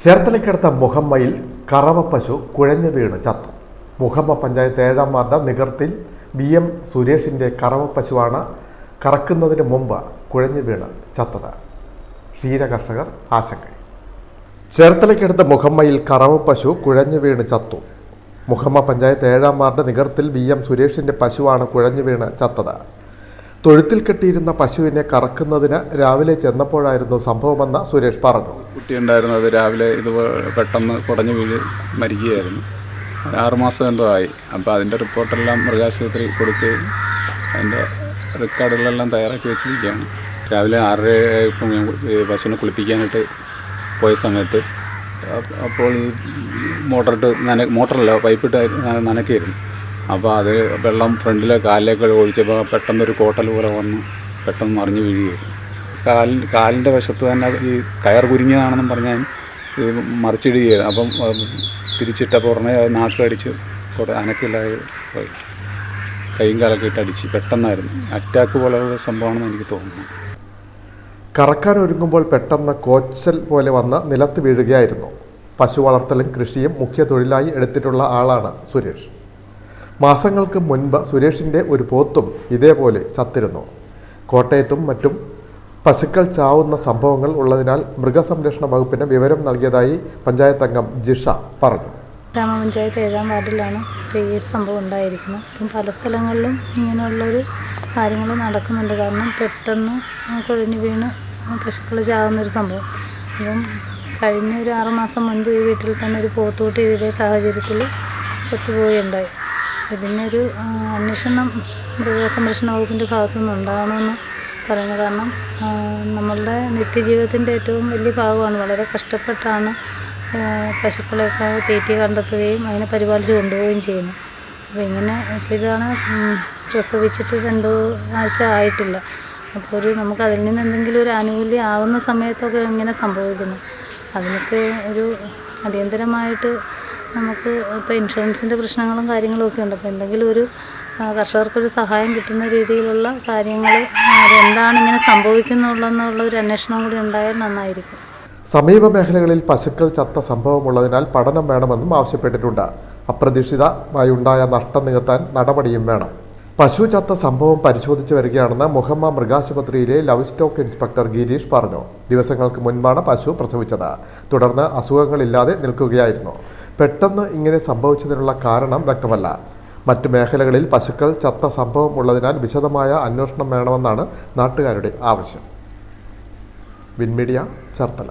ചേർത്തലയ്ക്കടുത്ത മുഹമ്മയിൽ കറവ പശു കുഴഞ്ഞു വീണ് ചത്തു. മുഹമ്മ പഞ്ചായത്ത് ഏഴാം വാർഡ് നികർത്തിൽ ബി എം സുരേഷിന്റെ കറവ പശുവാണ് കറക്കുന്നതിന് മുമ്പ് കുഴഞ്ഞു വീണ് ചത്തത്. ക്ഷീരകർഷകർ ആശങ്ക ചേർത്തലയ്ക്കടുത്ത മുഹമ്മയിൽ കറവ പശു കുഴഞ്ഞു വീണ് ചത്തു. മുഹമ്മ പഞ്ചായത്ത് ഏഴാം വാർഡ് നികർത്തിൽ ബി എം സുരേഷിന്റെ പശുവാണ് കുഴഞ്ഞു വീണ് ചത്തത്. തൊഴുത്തിൽ കെട്ടിയിരുന്ന പശുവിനെ കറക്കുന്നതിന് രാവിലെ ചെന്നപ്പോഴായിരുന്നു സംഭവമെന്ന് സുരേഷ് പറഞ്ഞു. കുട്ടി ഉണ്ടായിരുന്നു അത് രാവിലെ ഇത് പെട്ടെന്ന് കുടഞ്ഞു വീഴ് മരിക്കുകയായിരുന്നു. ആറുമാസം എന്തോ ആയി. അപ്പോൾ അതിന്റെ റിപ്പോർട്ടെല്ലാം മൃഗാശുപത്രി കൊടുക്കുകയും അതിന്റെ റെക്കോർഡുകളെല്ലാം തയ്യാറാക്കി വെച്ചിരിക്കുകയാണ്. രാവിലെ ആറര ഇപ്പം ഞാൻ പശുവിനെ കുളിപ്പിക്കാനായിട്ട് പോയ സമയത്ത് അപ്പോൾ ഈ മോട്ടറിട്ട് നന മോട്ടറല്ല പൈപ്പിട്ട് നനക്കിയിരുന്നു അപ്പോൾ അത് വെള്ളം ഫ്രണ്ടിലെ കാലിലേക്ക് ഒഴിച്ചപ്പോൾ പെട്ടെന്നൊരു കോട്ടൽ പോലെ വന്ന് പെട്ടെന്ന് മറിഞ്ഞു വീഴുകയായിരുന്നു. കാലിൽ കാലിന്റെ വശത്ത് തന്നെ ഈ കയർ കുരുങ്ങിയതാണെന്നും പറഞ്ഞാൽ ഇത് മറിച്ചിടുകയായിരുന്നു അപ്പം തിരിച്ചിട്ടപ്പോൾ ഉടനെ നാക്ക് അടിച്ച് കുറേ അനക്കില്ലാതെ പോയി. കൈയും കാലൊക്കെ ഇട്ട് അടിച്ച്. പെട്ടെന്നായിരുന്നു. അറ്റാക്ക് പോലെയുള്ള സംഭവമാണെന്ന് എനിക്ക് തോന്നുന്നു. കറക്കാൻ ഒരുങ്ങുമ്പോൾ പെട്ടെന്ന് കോച്ചൽ പോലെ വന്ന് നിലത്ത് വീഴുകയായിരുന്നു. പശു വളർത്തലും കൃഷിയും മുഖ്യ തൊഴിലായി എടുത്തിട്ടുള്ള ആളാണ് സുരേഷ്. മാസങ്ങൾക്ക് മുൻപ് സുരേഷിന്റെ ഒരു പോത്തും ഇതേപോലെ ചത്തിരുന്നു. കോട്ടയത്തും മറ്റും പശുക്കൾ ചാവുന്ന സംഭവങ്ങൾ ഉള്ളതിനാൽ മൃഗസംരക്ഷണ വകുപ്പിന് വിവരം നൽകിയതായി പഞ്ചായത്ത് അംഗം ജിഷ പറഞ്ഞു. ഗ്രാമപഞ്ചായത്ത് ഏഴാം വാർഡിലാണ് ഈ സംഭവം ഉണ്ടായിരിക്കുന്നത്. അപ്പം പല സ്ഥലങ്ങളിലും ഇങ്ങനെയുള്ളൊരു കാര്യങ്ങൾ നടക്കുന്നുണ്ട്. കാരണം പെട്ടെന്ന് കുഴഞ്ഞു വീണ് പശുക്കൾ ചാകുന്നൊരു സംഭവം. അപ്പം കഴിഞ്ഞ ഒരു ആറുമാസം മുൻപ് ഈ വീട്ടിൽ തന്നെ ഒരു പോത്തുകൂട്ടി ഇതേ സാഹചര്യത്തിൽ ചത്തുപോവുകയുണ്ടായി ഇതിനൊരു അന്വേഷണം മൃഗസംരക്ഷണ വകുപ്പിന്റെ ഭാഗത്തു നിന്ന് ഉണ്ടാകണമെന്ന് പറയുന്നത് കാരണം നമ്മളുടെ നിത്യജീവിതത്തിന്റെ ഏറ്റവും വലിയ ഭാഗമാണ്. വളരെ കഷ്ടപ്പെട്ടാണ് പശുക്കളെയൊക്കെ തീറ്റി കണ്ടെത്തുകയും അതിനെ പരിപാലിച്ച് കൊണ്ടുപോവുകയും ചെയ്യുന്നു അപ്പോൾ ഇങ്ങനെ ഇപ്പോൾ ഇതാണ് പ്രസവിച്ചിട്ട് രണ്ട് ആഴ്ച ആയിട്ടില്ല. അപ്പോൾ ഒരു നമുക്ക് അതിൽ നിന്ന് എന്തെങ്കിലും ഒരു ആനുകൂല്യം ആകുന്ന സമയത്തൊക്കെ ഇങ്ങനെ സംഭവിക്കുന്നു. അതിനൊക്കെ ഒരു അടിയന്തരമായിട്ട് നമുക്ക് ഇപ്പോൾ ഇൻഷുറൻസിന്റെ പ്രശ്നങ്ങളും കാര്യങ്ങളും ഒക്കെ ഉണ്ട്. അപ്പോൾ എന്തെങ്കിലും ഒരു കർഷകർക്കൊരു സഹായം കിട്ടുന്ന രീതിയിലുള്ള കാര്യങ്ങൾ എന്താണ് ഇങ്ങനെ സംഭവിക്കുന്നുള്ള ഒരു അന്വേഷണം കൂടി ഉണ്ടായാൽ നന്നായിരിക്കും. സമീപ മേഖലകളിൽ പശുക്കൾ ചത്ത സംഭവമുള്ളതിനാൽ പഠനം വേണമെന്നും ആവശ്യപ്പെട്ടിട്ടുണ്ട്. അപ്രതീക്ഷിതമായി ഉണ്ടായ നഷ്ടം നികത്താൻ നടപടിയും വേണം. പശു ചത്ത സംഭവം പരിശോധിച്ചു വരികയാണെന്ന് മുഹമ്മ മൃഗാശുപത്രിയിലെ ലവ് സ്റ്റോക്ക് ഇൻസ്പെക്ടർ ഗിരീഷ് പറഞ്ഞു. ദിവസങ്ങൾക്ക് മുൻപാണ് പശു പ്രസവിച്ചത്. തുടർന്ന് അസുഖങ്ങളില്ലാതെ നിൽക്കുകയായിരുന്നു. പെട്ടെന്ന് ഇങ്ങനെ സംഭവിച്ചതിനുള്ള കാരണം വ്യക്തമല്ല. മറ്റു മേഖലകളിൽ പശുക്കൾ ചത്ത സംഭവം ഉള്ളതിനാൽ വിശദമായ അന്വേഷണം വേണമെന്നാണ് നാട്ടുകാരുടെ ആവശ്യം. വിൻമീഡിയ ചേർത്തല.